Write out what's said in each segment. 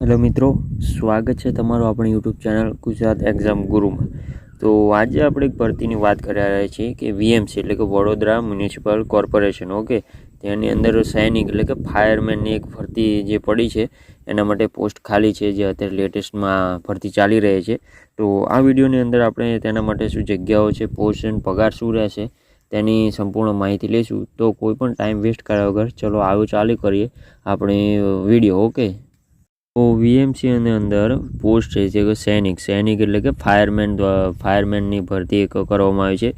Hello મિત્રો, સ્વાગત છે તમારું આપણી યુટ્યુબ ચેનલ ગુજરાત એક્ઝામ ગુરુમાં. તો આજે આપણે એક ભરતીની વાત કરી રહ્યા છીએ કે વીએમસી, એટલે કે વડોદરા મ્યુનિસિપલ કોર્પોરેશન, ઓકે? તેની અંદર સૈનિક, એટલે કે ફાયરમેનની એક ભરતી જે પડી છે, એના માટે પોસ્ટ ખાલી છે, જે અત્યારે લેટેસ્ટમાં ભરતી ચાલી રહી છે. તો આ વિડીયોની અંદર આપણે તેના માટે શું જગ્યાઓ છે, પોસ્ટ અને પગાર શું રહેશે, તેની સંપૂર્ણ માહિતી લઈશું. તો કોઈ પણ ટાઈમ વેસ્ટ કર્યા વગર, ચલો આવ્યો ચાલુ કરીએ આપણે વીડિયો, ઓકે? તો વીએમસી અંદર પોસ્ટ છે જે સૈનિક સૈનિક એટલે કે ફાયરમેન ફાયરમેનની ભરતી એક કરવામાં આવી છે.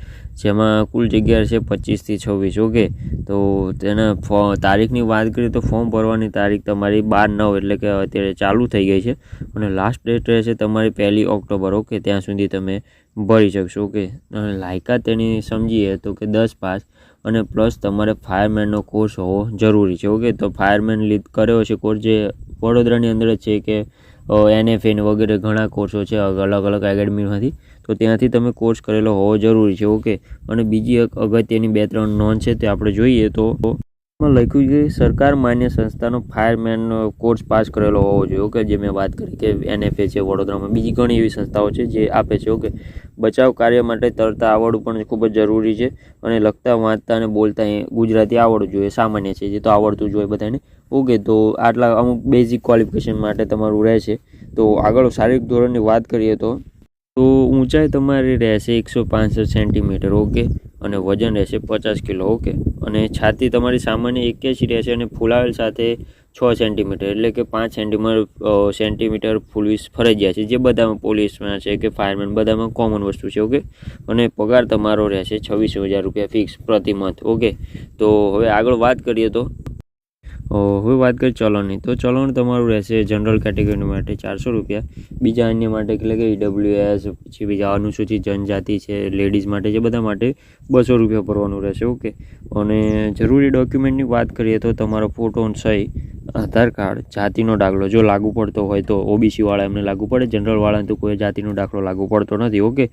જેમાં કુલ જગ્યા છે પચીસથી છવ્વીસ. ઓકે? તો તેના ફો, તારીખની વાત કરીએ તો ફોર્મ ભરવાની તારીખ તમારી બાર નવ એટલે કે અત્યારે ચાલુ થઈ ગઈ છે. અને લાસ્ટ ડેટ રહેશે તમારી પહેલી ઓક્ટોબર. ઓકે? ત્યાં સુધી તમે ભરી શકશો. ઓકે? અને લાયકાત તેની સમજીએ તો કે દસ પાસ. અને પ્લસ તમારે ફાયરમેનનો કોર્સ હોવો જરૂરી છે. ઓકે? તો ફાયરમેન લીધ કર્યો છે કોર્સ જે વડોદરાની અંદર જ છે કે એનએફએન વગેરે ઘણા કોર્સો છે અલગ અલગ એકેડમીમાંથી તો ત્યાંથી તમે કોર્સ કરેલો હોવો જરૂરી છે ઓકે અને બીજી એક અગત્યની બે ત્રણ નોંધ છે તે આપણે જોઈએ તો લખ્યું છે, સરકાર માન્ય સંસ્થાનો ફાયરમેનનો કોર્સ પાસ કરેલો હોવો જોઈએ ઓકે જે મેં વાત કરી કે એનએફએ છે, વડોદરામાં. બીજી ઘણી એવી સંસ્થાઓ છે જે આપે છે ઓકે બચાવ કાર્ય માટે તરતા આવડવું પણ ખૂબ જ જરૂરી છે અને લખતા, વાંચતા અને બોલતા એ ગુજરાતી આવડવું જોઈએ, સામાન્ય છે, જે તો આવડતું જ હોય બધાને. ઓકે, તો આટલા અમુક બેઝિક ક્વોલિફિકેશન માટે તમારું રહેશે. તો આગળ શારીરિક ધોરણની વાત કરીએ તો તો ઊંચાઈ તમારી રહેશે એકસો પાંસઠ સેન્ટીમીટર ઓકે? અને વજન રહેશે પચાસ કિલો, ઓકે? અને છાતી તમારી સામાન્ય એક્યાસી રહેશે અને ફૂલાવેલ સાથે છ સેન્ટીમીટર એટલે કે પાંચ સેન્ટીમીટર સેન્ટીમીટર પોલીસ ફરજિયાત છે. જે બધામાં પોલીસમાં છે કે ફાયરમેન, બધામાં કોમન વસ્તુ છે, ઓકે? અને પગાર તમારો રહેશે છવ્વીસ હજાર રૂપિયા ફિક્સ પ્રતિ મંથ ઓકે? તો હવે આગળ વાત કરીએ તો હવે વાત કરીએ ચલણની. તો ચલણ તમારું રહેશે જનરલ કેટેગરી માટે ચારસો રૂપિયા. બીજા અન્ય માટે એટલે કે ઈડબ્લ્યુએસ પછી બીજા અનુસૂચિત જનજાતિ છે લેડીઝ માટે છે, બધા માટે બસો રૂપિયા ભરવાનું રહેશે ઓકે અને જરૂરી ડોક્યુમેન્ટની વાત કરીએ તો તમારો ફોટો સહી આધાર કાર્ડ, જાતિનો દાખલો જો લાગુ પડતો હોય તો ઓબીસી વાળા એમને લાગુ પડે. જનરલ વાળાને તો કોઈ જાતિનો દાખલો લાગુ પડતો નથી ઓકે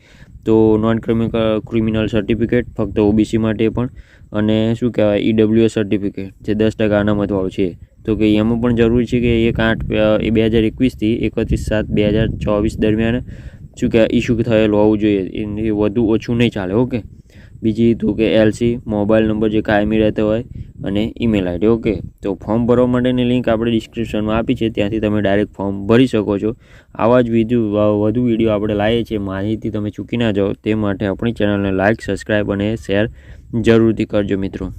તો નોન ક્રિમિકલ ક્રિમિનલ સર્ટિફિકેટ ફક્ત ઓબીસી માટે પણ. અને શું કહેવાય ઈડબ્લ્યુએસ સર્ટિફિકેટ જે દસ ટકા અનામતવાળું છે તો કે એમાં પણ જરૂરી છે કે એક આઠ, એ બે હજાર એકવીસથી એકત્રીસ સાત બે હજાર ચોવીસ દરમિયાન શું કહેવાય ઇસ્યુ થયેલું હોવું જોઈએ. એ વધુ ઓછું નહીં ચાલે ઓકે બીજી તો કે એલસી મોબાઈલ નંબર જે કાયમી રહેતો હોય અને ઈમેલ આઈડી ઓકે તો ફોર્મ ભરવા માટેની લિંક આપણે ડિસ્ક્રિપ્શનમાં આપી છે. ત્યાંથી તમે ડાયરેક્ટ ફોર્મ ભરી શકો છો. આવા જ વીડિયો વધુ વીડિયો આપણે લાવીએ છીએ. માહિતી તમે ચૂકી ના જાઓ. તે માટે આપણી ચેનલને લાઇક સબસ્ક્રાઈબ અને શેર જરૂરથી કરજો મિત્રો.